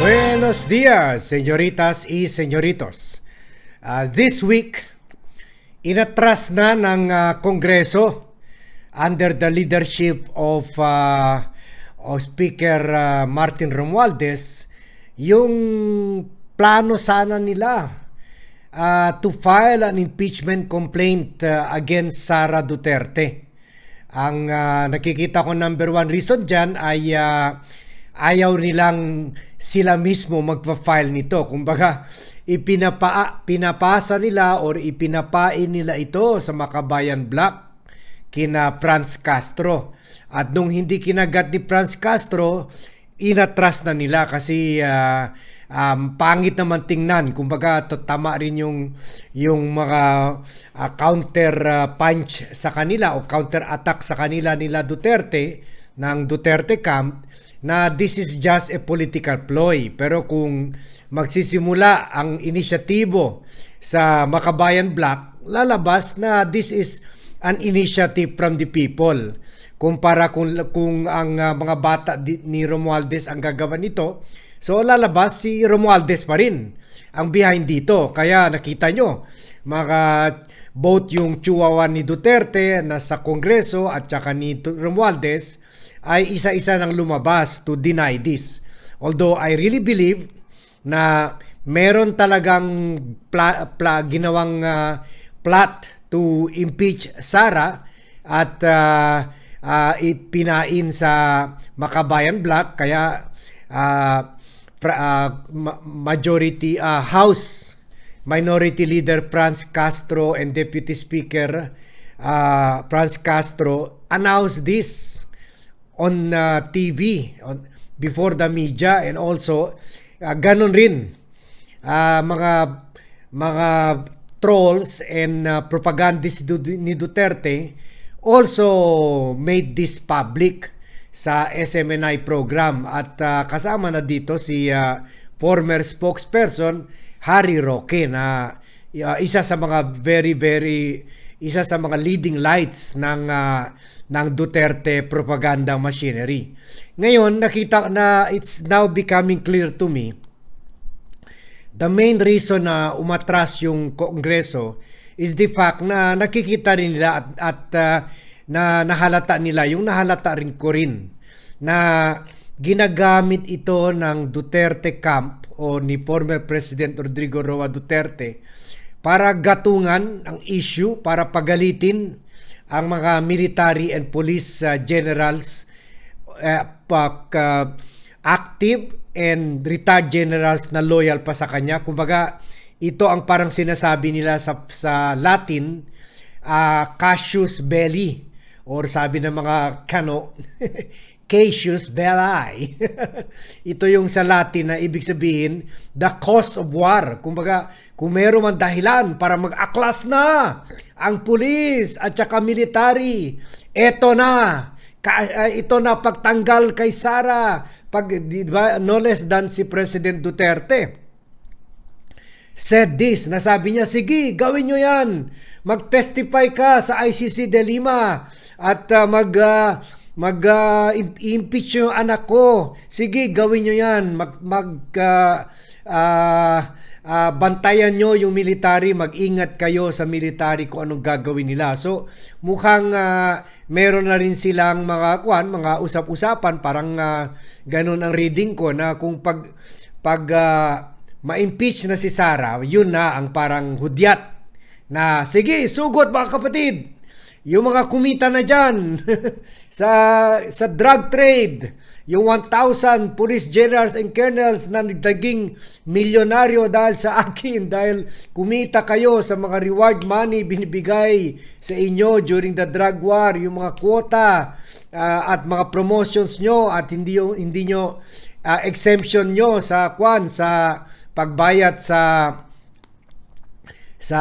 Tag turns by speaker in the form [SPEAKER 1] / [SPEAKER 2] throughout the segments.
[SPEAKER 1] Buenos días, señoritas y señoritos. Ah, this week, inatras na ng ah, Kongreso under the leadership of, ah, of Speaker ah, Martin Romualdez yung plano sana nila ah, to file an impeachment complaint ah, against Sara Duterte. Ang ah, nakikita ko number one reason dyan ay ah, ayaw nilang sila mismo magpa-file nito. Kumbaga, ipinapa, pinapasa nila or ipinapain nila ito sa Makabayan Black kina Franz Castro. At nung hindi kinagat ni Franz Castro, inatras na nila kasi ah, um, pangit naman tingnan. Kumbaga, tama rin yung, yung mga ah, counter ah, punch sa kanila o counter attack sa kanila nila Duterte ng Duterte camp na this is just a political ploy. Pero kung magsisimula ang inisyatibo sa Makabayan Black, lalabas na this is an initiative from the people. Kumpara kung, kung ang uh, mga bata ni Romualdez ang gagawa nito, so lalabas si Romualdez pa rin ang behind dito. Kaya nakita nyo, mga both yung chihuahua ni Duterte na sa Kongreso at saka ni Romualdez ay isa-isa nang lumabas to deny this. Although I really believe na meron talagang pla, pla, ginawang ah, plot to impeach Sara at ah, ah, ipinain sa Makabayan Black kaya ah, fra- ma- majority ah, House Minority Leader Franz Castro and Deputy Speaker ah, Franz Castro announced this on uh, TV on, before the media and also uh, ganon rin uh, mga mga trolls and uh, propagandists ni Duterte also made this public sa SMNI program. At uh, kasama na dito si uh, former spokesperson Harry Roque na uh, isa sa mga very very isa sa mga leading lights ng ah, ng Duterte propaganda machinery. Ngayon nakita na it's now becoming clear to me the main reason na umatras yung Kongreso is the fact na nakikita rin nila at, at ah, na nahalata nila, yung nahalata rin ko rin na ginagamit ito ng Duterte camp o ni former President Rodrigo Roa Duterte para gatungan ang issue, para pagalitin ang mga military and police ah, generals uh, ka- active and retired generals na loyal pa sa kanya. Kumbaga, ito ang parang sinasabi nila sa, sa Latin, uh, casus belli or sabi ng mga kano, casus belli. ito yung sa Latin na ibig sabihin, the cause of war. Kumbaga, kung meron man dahilan para mag-aklas na ang pulis at saka military, eto na, Ka- ah, ito na pagtanggal kay Sara pag di ba no less than si President Duterte said this nasabi niya sige gawin niyo yan mag-testify ka sa ICC de Lima at ah, mag ah, mag ah, im- impeach yung anak ko sige gawin niyo yan mag mag ah, ah, ah, bantayan nyo yung military, mag-ingat kayo sa military kung anong gagawin nila. So, mukhang ah, meron na rin silang mga kwan, mga usap-usapan, parang ah, ganun ang reading ko na kung pag pag ah, ma-impeach na si Sara, yun na ang parang hudyat na sige, sugot mga kapatid. Yung mga kumita na dyan sa, sa drug trade, yung 1,000 police generals and colonels na nagdaging milyonaryo dahil sa akin, dahil kumita kayo sa mga reward money binibigay sa inyo during the drug war, yung mga quota ah, at mga promotions nyo at hindi, yung, hindi nyo ah, exemption nyo sa kwan, sa pagbayad sa sa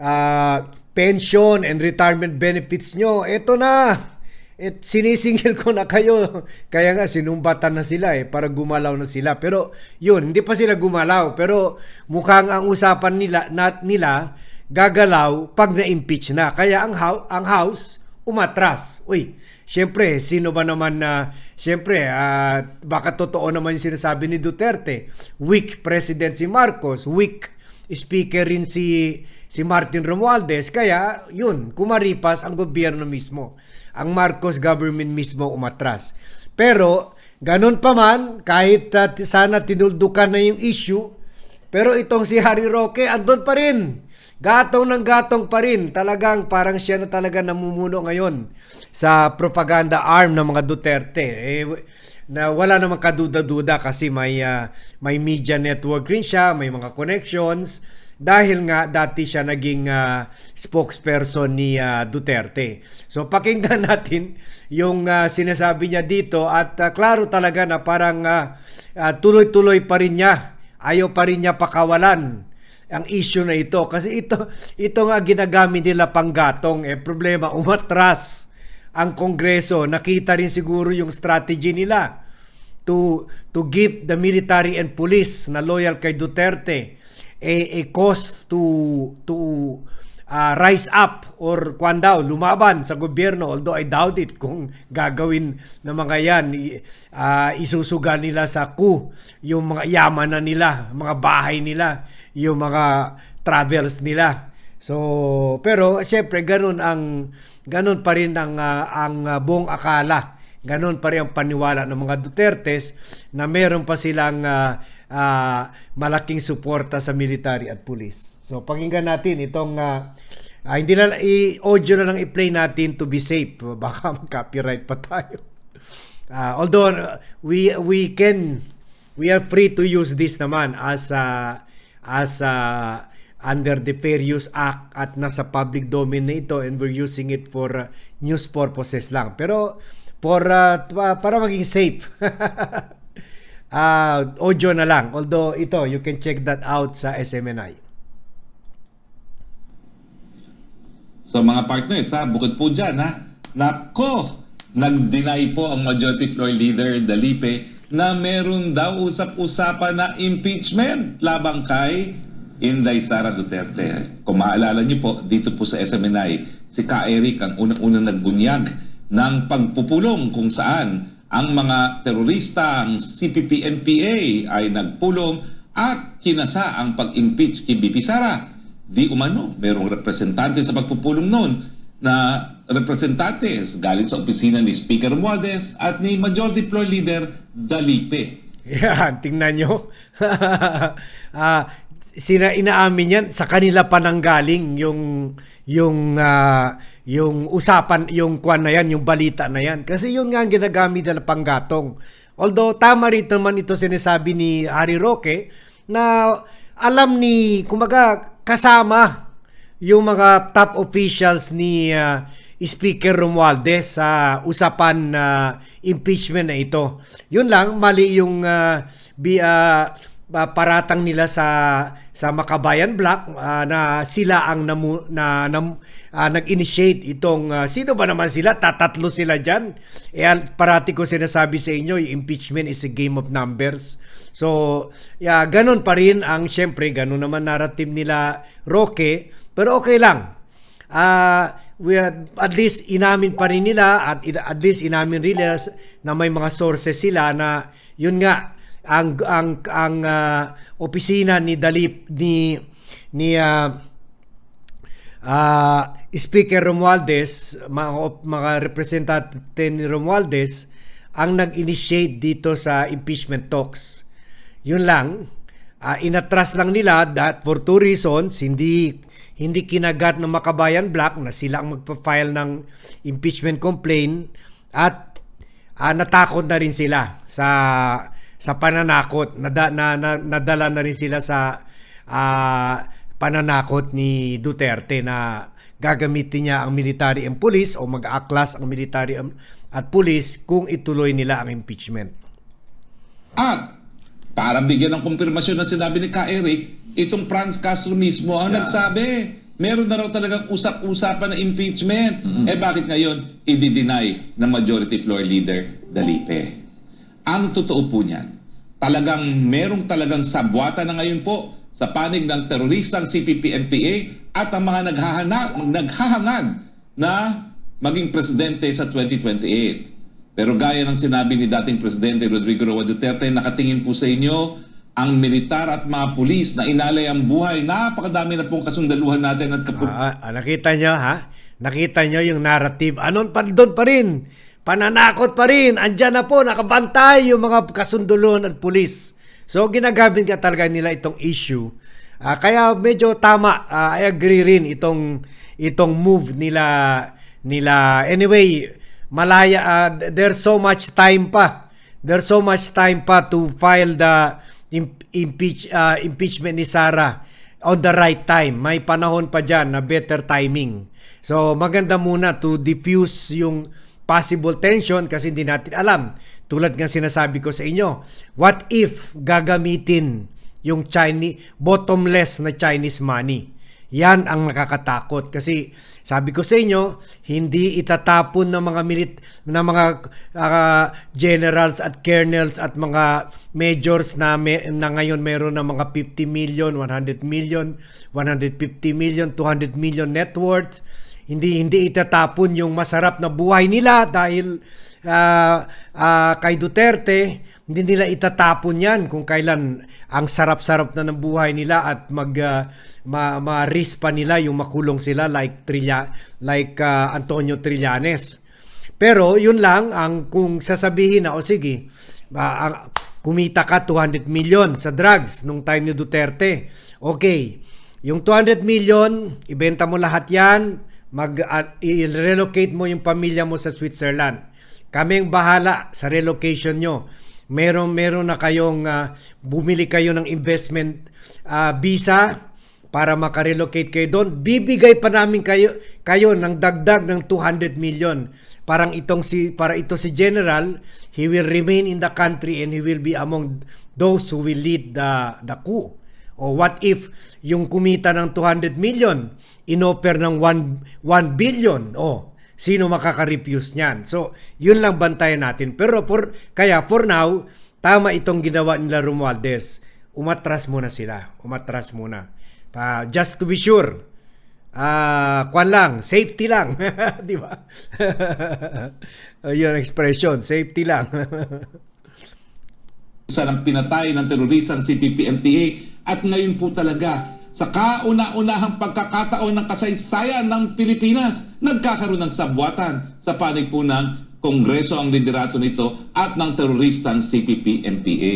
[SPEAKER 1] ah, pension and retirement benefits nyo, eto na. Et sinisingil ko na kayo. Kaya nga sinumbatan na sila eh para gumalaw na sila. Pero yun, hindi pa sila gumalaw. Pero mukhang ang usapan nila na, nila gagalaw pag na-impeach na. Kaya ang, ang house umatras. Uy, Siyempre, sino ba naman na, siyempre, ah, baka totoo naman yung sinasabi ni Duterte. Weak president si Marcos, weak speaker rin si si Martin Romualdez. Kaya, yun, kumaripas ang gobyerno mismo. Ang Marcos government mismo umatras. Pero, ganun pa man, kahit ah, t- sana tinuldukan na yung issue, pero itong si Harry Roque, andun pa rin. Gatong ng gatong pa rin. Talagang parang siya na talaga namumuno ngayon sa propaganda arm ng mga Duterte. Eh, na wala namang kaduda-duda kasi may ah, may media network rin siya, may mga connections dahil nga dati siya naging ah, spokesperson ni ah, Duterte. So pakinggan natin yung ah, sinasabi niya dito at ah, klaro talaga na parang ah, ah, tuloy-tuloy pa rin niya. Ayaw pa rin niya pakawalan ang issue na ito kasi ito ito nga ginagamit nila panggatong eh problema umatras ang kongreso nakita rin siguro yung strategy nila to to give the military and police na loyal kay Duterte a, a cause to to uh, rise up or kwan daw lumaban sa gobyerno. Although I doubt it kung gagawin ng mga yan ah, isusuga nila sa coup yung mga yaman na nila mga bahay nila yung mga travels nila. So pero syempre ganun ang ganun pa rin ang ah, ang ah, buong akala. Ganon pa rin ang paniwala ng mga Dutertes na meron pa silang ah, ah, malaking suporta sa military at police. So pakinggan natin itong ah, ah, hindi na i-audio na lang i-play natin to be safe. Baka copyright pa tayo. Ah, although uh, we we can we are free to use this naman as a as a under the Fair Use Act at nasa public domain na ito and we're using it for uh, news purposes lang. Pero for uh, pa- para maging safe. ah audio na lang. Although ito, you can check that out sa SMNI.
[SPEAKER 2] So mga partners ha, bukod po dyan ha, nako, nag-deny po ang Majority Floor Leader Dalipe na meron daw usap-usapan na impeachment labang kay Inday Sara Duterte. Kung maalala niyo po, dito po sa SMNI, si Ka Eric ang unang-unang nagbunyag ng pagpupulong kung saan ang mga terorista, ang CPP-NPA ay nagpulong at kinasa ang pag-impeach kay BP Sara di umano, merong representante sa pagpupulong noon na representantes galing sa opisina ni Speaker Romualdez at ni Majority Floor Leader Dalipe.
[SPEAKER 1] Yan, tingnan nyo. ah, sina inaamin yan sa kanila pa nanggaling yung yung ah, yung usapan yung kwan na yan, yung balita na yan. Kasi yun nga ang ginagamit nila panggatong. Although tama rin naman ito sinasabi ni Harry Roque na alam ni kumaga kasama yung mga top officials ni ah, Speaker Romualdez sa usapan na impeachment na ito. Yun lang, mali yung ah, bi, ah, paratang nila sa sa Makabayan Black ah, na sila ang namu, na, nam- ah, nag-initiate itong ah, sino ba naman sila? Tatatlo sila diyan eh al- parati ko sinasabi sa inyo impeachment is a game of numbers. So yeah, ganun pa rin ang syempre ganun naman narrative nila Roque. Pero okay lang. Ah we at least inamin pa rin nila at at least inamin nila na may mga sources sila na yun nga ang ang ang ah, opisina ni Dalip ni ni ah, ah, Speaker Romualdez, mga, mga representante ni Romualdez, ang nag-initiate dito sa impeachment talks. Yun lang, ah, inatras lang nila that for two reasons, hindi hindi kinagat ng Makabayan Black na sila ang magpa-file ng impeachment complaint at ah, natakot na rin sila sa sa pananakot. Nada, na, na, nadala na rin sila sa ah, pananakot ni Duterte na gagamitin niya ang military and police o mag-aaklas ang military at police kung ituloy nila ang impeachment.
[SPEAKER 2] At para bigyan ng kumpirmasyon na sinabi ni Ka Eric, itong Franz Castro mismo ang nagsabi, meron na raw talagang usap-usapan na impeachment. Eh bakit ngayon i-deny ng Majority Floor Leader Dalipe? Ang totoo po niyan, talagang merong talagang sabwata na ngayon po sa panig ng teroristang CPP-NPA at ang mga naghahana, naghahangad na maging presidente sa 2028. Pero gaya ng sinabi ni dating Presidente Rodrigo Roa Duterte, nakatingin po sa inyo ang militar at mga pulis na inalay ang buhay. Napakadami na pong kasundaluhan natin at kapag
[SPEAKER 1] Ah, ah, nakita nyo ha? Nakita nyo yung narrative. Anon pa doon pa rin. Pananakot pa rin. Andyan na po, nakabantay yung mga kasundulon at pulis. So ginagamit ka talaga nila itong issue. Ah, kaya medyo tama. Ah, I agree rin itong itong move nila nila. Anyway, malaya ah, there's so much time pa. There's so much time pa to file the im- impeach ah, impeachment ni Sara on the right time. May panahon pa dyan na better timing. So maganda muna to diffuse yung possible tension kasi hindi natin alam. Tulad nga sinasabi ko sa inyo, what if gagamitin yung Chinese bottomless na Chinese money? Yan ang nakakatakot kasi sabi ko sa inyo, hindi itatapon ng mga milit ng mga ah, generals at colonels at mga majors na, may, na ngayon meron ng mga 50 million, 100 million, 150 million, 200 million net worth. Hindi hindi itatapon yung masarap na buhay nila dahil ah, ah, kay Duterte, hindi nila itatapon yan kung kailan ang sarap-sarap na ng buhay nila at mag ah, ma, ma-risk pa nila yung makulong sila like Trilla, like ah, Antonio Trillanes. Pero yun lang ang kung sasabihin na o sige, ah, ang- kumita ka 200 million sa drugs nung time ni Duterte. Okay. Yung 200 million, ibenta mo lahat 'yan, mag ah, i-relocate mo yung pamilya mo sa Switzerland. Kami ang bahala sa relocation nyo. Meron meron na kayong ah, bumili kayo ng investment ah, visa para makarelocate kayo doon. Bibigay pa namin kayo kayo ng dagdag ng 200 million. Parang itong si para ito si General, he will remain in the country and he will be among those who will lead the the coup. O what if yung kumita ng 200 million, inoffer ng 1, 1 billion? O, sino makaka-refuse niyan? So, yun lang bantayan natin. Pero for, kaya for now, tama itong ginawa nila Romualdez. Umatras muna sila. Umatras muna. Pa, just to be sure. Ah, kwan lang, safety lang, 'di ba? Ayun ang expression, safety lang.
[SPEAKER 2] isa ng pinatay ng teroristang CPP-MPA at ngayon po talaga sa kauna-unahang pagkakataon ng kasaysayan ng Pilipinas, nagkakaroon ng sabwatan sa panig po ng Kongreso ang liderato nito at ng teroristang CPP-MPA.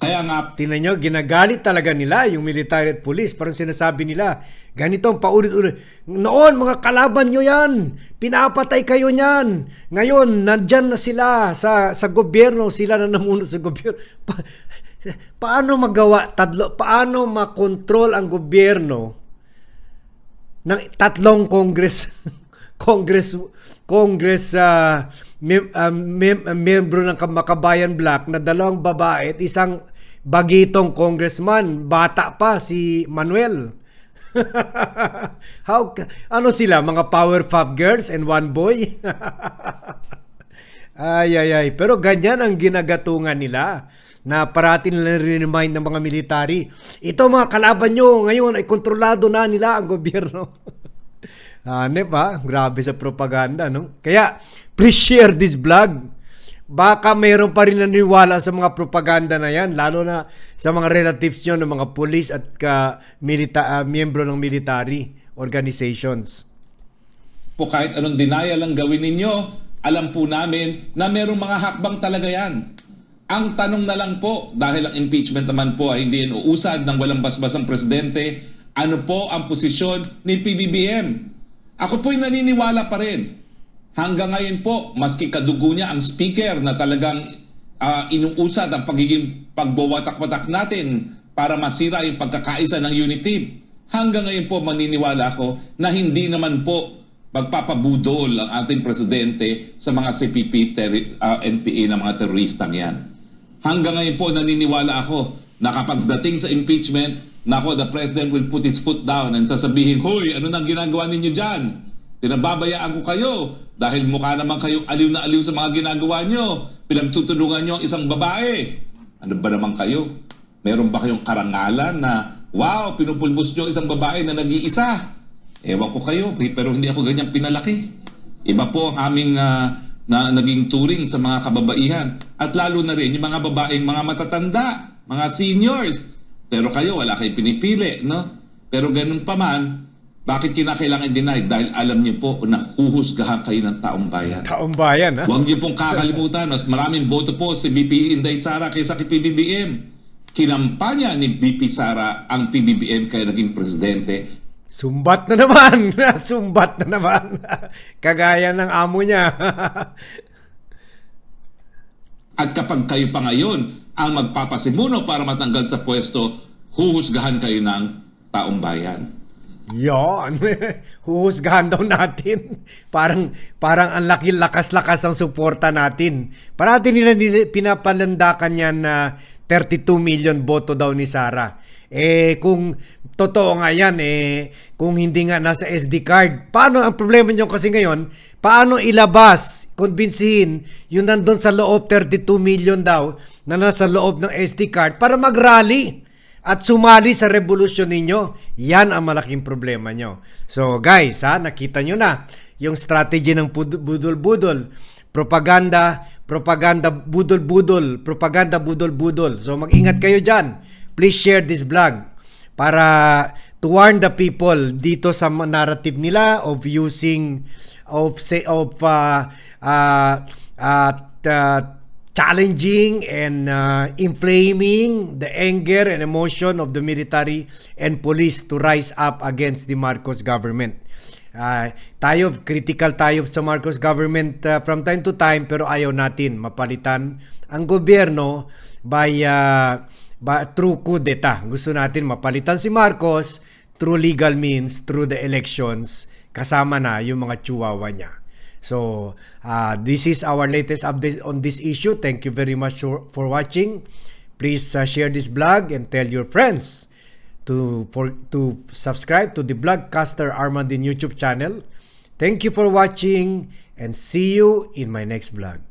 [SPEAKER 2] Kaya nga
[SPEAKER 1] Tingnan nyo, ginagalit talaga nila yung military at police. Parang sinasabi nila, ganito ang paulit-ulit. Noon, mga kalaban nyo yan. Pinapatay kayo niyan. Ngayon, nandyan na sila sa, sa gobyerno. Sila na namuno sa gobyerno. Pa- paano magawa, tatlo, paano makontrol ang gobyerno ng tatlong Congress Congress Congress ah, mem, ah, mem- ah, membro ng Makabayan Black na dalawang babae at isang bagitong congressman, bata pa si Manuel. How ano sila mga power pop girls and one boy? ay ay ay, pero ganyan ang ginagatungan nila na parati nila remind ng mga military. Ito mga kalaban nyo ngayon ay kontrolado na nila ang gobyerno. Hanep ha, grabe sa propaganda, no? Kaya, please share this vlog. Baka mayroon pa rin naniwala sa mga propaganda na yan, lalo na sa mga relatives nyo ng mga police at ka, milita, ah, miyembro ng military organizations.
[SPEAKER 2] po kahit anong denial lang gawin ninyo, alam po namin na merong mga hakbang talaga yan. Ang tanong na lang po, dahil ang impeachment naman po ay hindi inuusad ng walang basbas ng presidente, ano po ang posisyon ni PBBM? Ako po'y naniniwala pa rin. Hanggang ngayon po, maski kadugo niya ang speaker na talagang ah, inuusad ang pagiging pagbawatak-watak natin para masira yung pagkakaisa ng unity. Hanggang ngayon po maniniwala ako na hindi naman po magpapabudol ang ating presidente sa mga CPP terri- ah, NPA ng mga teroristang yan. Hanggang ngayon po naniniwala ako na kapag dating sa impeachment, nako the president will put his foot down and sasabihin, Hoy, ano nang ginagawa ninyo dyan? Pinababayaan ko kayo dahil mukha naman kayong aliw na aliw sa mga ginagawa nyo. Pinagtutulungan nyo ang isang babae. Ano ba naman kayo? Meron ba kayong karangalan na, wow, pinupulbos nyo isang babae na nag-iisa? Ewan ko kayo, pero hindi ako ganyan pinalaki. Iba po ang aming ah, na naging turing sa mga kababaihan at lalo na rin yung mga babaeng mga matatanda, mga seniors. Pero kayo wala kayong pinipili, no? Pero ganun pa man, bakit kinakailangan deny? Dahil alam niyo po na huhusgahan kayo ng taong bayan.
[SPEAKER 1] Taong bayan, ha?
[SPEAKER 2] Huwag niyo pong kakalimutan, mas maraming boto po si BP Inday Sara kaysa kay PBBM. Kinampanya ni BP Sara ang PBBM kaya naging presidente.
[SPEAKER 1] Sumbat na naman. Sumbat na naman. Kagaya ng amo niya.
[SPEAKER 2] At kapag kayo pa ngayon ang magpapasimuno para matanggal sa pwesto, huhusgahan kayo ng taong bayan.
[SPEAKER 1] Yon. Huhusgahan daw natin. Parang parang ang laki lakas-lakas ng suporta natin. Parati nila, pinapalandakan yan na 32 million boto daw ni Sara. Eh kung totoo nga yan eh kung hindi nga nasa SD card, paano ang problema niyo kasi ngayon? Paano ilabas, kumbinsihin yung nandun sa loob 32 million daw na nasa loob ng SD card para mag-rally? At sumali sa revolusyon ninyo. Yan ang malaking problema nyo. So guys, ha, nakita nyo na yung strategy ng budol-budol. Propaganda, propaganda, budol-budol, propaganda, budol-budol. So mag-ingat kayo dyan. Please share this vlog para to warn the people dito sa narrative nila of using of say of uh, uh, uh, uh, challenging and uh, inflaming the anger and emotion of the military and police to rise up against the Marcos government. Uh, tayo, critical tayo sa Marcos government uh, from time to time pero ayaw natin mapalitan ang gobyerno by, uh, by through coup d'etat. Gusto natin mapalitan si Marcos through legal means, through the elections, kasama na yung mga chihuahua niya. So, uh, this is our latest update on this issue. Thank you very much for, watching. Please uh, share this blog and tell your friends to for to subscribe to the Blogcaster Armandin YouTube channel. Thank you for watching and see you in my next vlog.